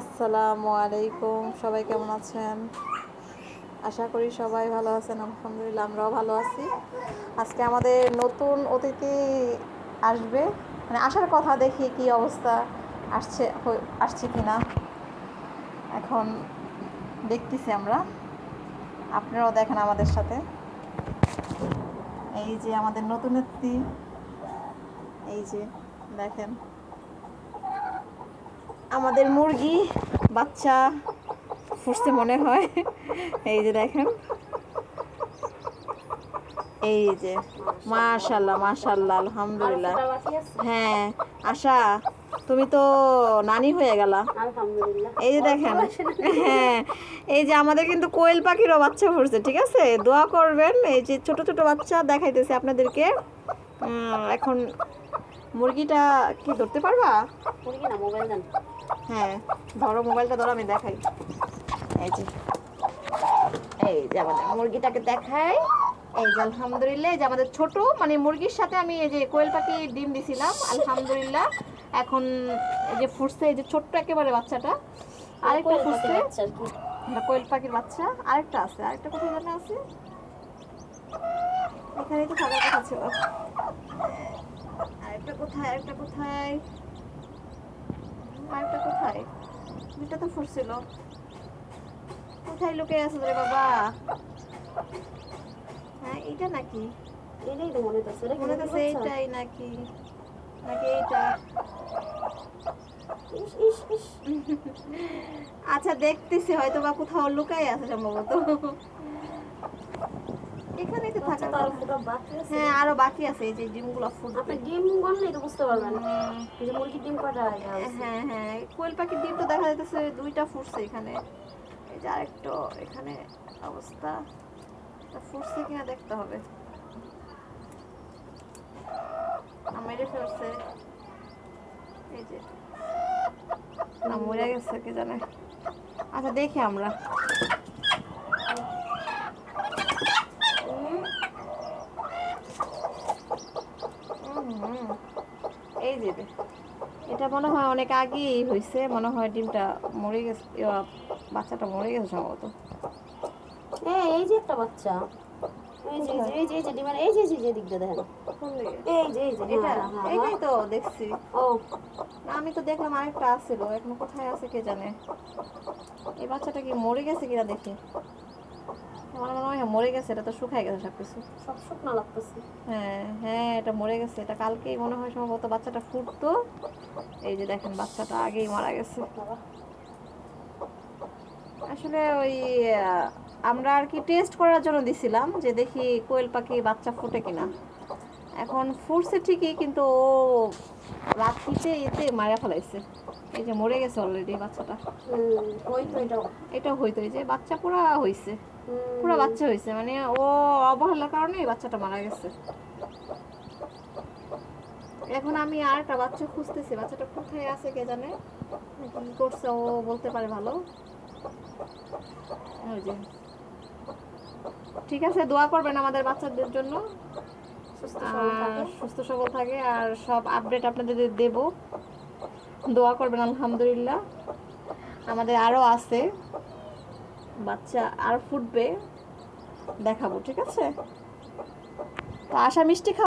আসসালামু আলাইকুম। সবাই কেমন আছেন? আশা করি সবাই ভালো আছেন, আলহামদুলিল্লাহ আমরাও ভালো আছি। আজকে আমাদের নতুন অতিথি আসবে। মানে আসার কথা দেখি কি অবস্থা, আসছে আসছে কি না এখন দেখতেছি আমরা। আপনারাও দেখেন আমাদের সাথে। এই যে আমাদের নতুন অতিথি। এই যে, দেখেন। আমাদের মুরগি বাচ্চা ফুটছে মনে হয়। এই যে দেখেন। এই যে মাশাল্লাহ মাশাল্লাহ আলহামদুলিল্লাহ। হ্যাঁ আশা তুমি তো নানি হয়ে গেলা। আলহামদুলিল্লাহ। এই যে দেখেন। হ্যাঁ এই যে আমাদের কিন্তু কোয়েল পাখিরও বাচ্চা ফুটছে ঠিক আছে? দোয়া করবেন এই যে ছোট ছোট বাচ্চা দেখাইতেছে আপনাদেরকে। এখন মুরগিটা কি ধরতে পারবা? মুরগি না মোবাইল হ্যাঁ ধরো মোবাইলটা ধরো আমি দেখাই। এই যে এই যে আমাদের মুরগিটাকে দেখাই। এই যে আলহামদুলিল্লাহ এই যে আমাদের ছোট মানে মুরগির সাথে আমি এই যে কোয়েল পাখি ডিম দিছিলাম আলহামদুলিল্লাহ। এখন এই যে ফুটছে এই যে ছোট্ট একেবারে বাচ্চাটা। আরেকটা ফুটছে। কোয়েল পাখির বাচ্চা। আরেকটা আছে আরেকটা কোথায় জানা আছে? এখানেই তো থাকার কথা ছিল। আরেকটা কোথায় আরেকটা কোথায়? আরেকটা কোথায়? দুইটা তো ফুটছিল। কোথায় লুকিয়ে আছে রে বাবা? হ্যাঁ এইটা নাকি? এটাই তো মনে হচ্ছে মনে হচ্ছে। এইটাই নাকি? নাকি এইটা। আচ্ছা দেখতেছি হয়তো বা কোথাও লুকাই আছে সম্ভবত। এখানেই তো আরও বাকি আছে। হ্যাঁ আরও বাকি আছে এই যে ডিমগুলো ফুটবে। আপনি ডিম তো বুঝতে পারবেন এই যে মুরগির ডিম হ্যাঁ হ্যাঁ কোয়েল পাখির ডিম তো দেখা যাইতেছে দুইটা ফুটছে এখানে। এই যে আরেকটা এখানে অবস্থা। এটা ফুটছে কিনা দেখতে হবে। মেরে ফেলছে। এই যে। না মরে গেছে কে জানে। আচ্ছা দেখি আমরা। এই যে এটা মনে হয় অনেক আগেই হয়েছে মনে হয় ডিমটা মরে গেছে বাচ্চাটা মরে গেছে সম্ভবত। এই, এই যে একটা বাচ্চা। এই যে এই যে, এই যে ডিমের এই যে এই যে, দিকটা দেখেন। এই যে এই যে এটা? হ্যাঁ, হ্যাঁ, এটাই হ্যাঁ। তো দেখছি। ও। আমি তো দেখলাম আরেকটা আছিল এখন কোথায় আছে কে জানে। এই বাচ্চাটা কি মরে গেছে কিনা দেখি। আমার মনে হয় মরে গেছে এটা তো গেছে সবকিছু। সব শুকনো লাগতেছে। হ্যাঁ হ্যাঁ এটা মরে গেছে। এটা কালকেই মনে হয় সম্ভবত বাচ্চাটা ফুটতো। এই যে দেখেন বাচ্চাটা আগেই মারা গেছে। আসলে ওই আমরা আর কি টেস্ট করার জন্য দিছিলাম যে দেখি কোয়েল পাখি বাচ্চা ফুটে কিনা। এখন ফুটছে ঠিকই কিন্তু ও রাত্রিতে এতে মারা ফেলাইছে। এই যে মরে গেছে অলরেডি বাচ্চাটা। এটা হইতো এই যে বাচ্চা পুরা হইছে। পুরা বাচ্চা হয়েছে মানে ও অবহেলার কারণে এই বাচ্চাটা মারা গেছে। এখন আমি আর একটা বাচ্চা খুঁজতেছি বাচ্চাটা কোথায় আছে কে জানে? কি করছে ও বলতে পারে ভালো। ওই যে। ঠিক আছে দোয়া করবেন আমাদের বাচ্চাদের জন্য। সুস্থ সবল থাকে আর সব আপডেট আপনাদের দেব। দোয়া করবেন আলহামদুলিল্লাহ। আমাদের আরও আছে। বাচ্চা আর ফুটবে দেখাবো ঠিক আছে? তো আশা মিষ্টি খাওয়া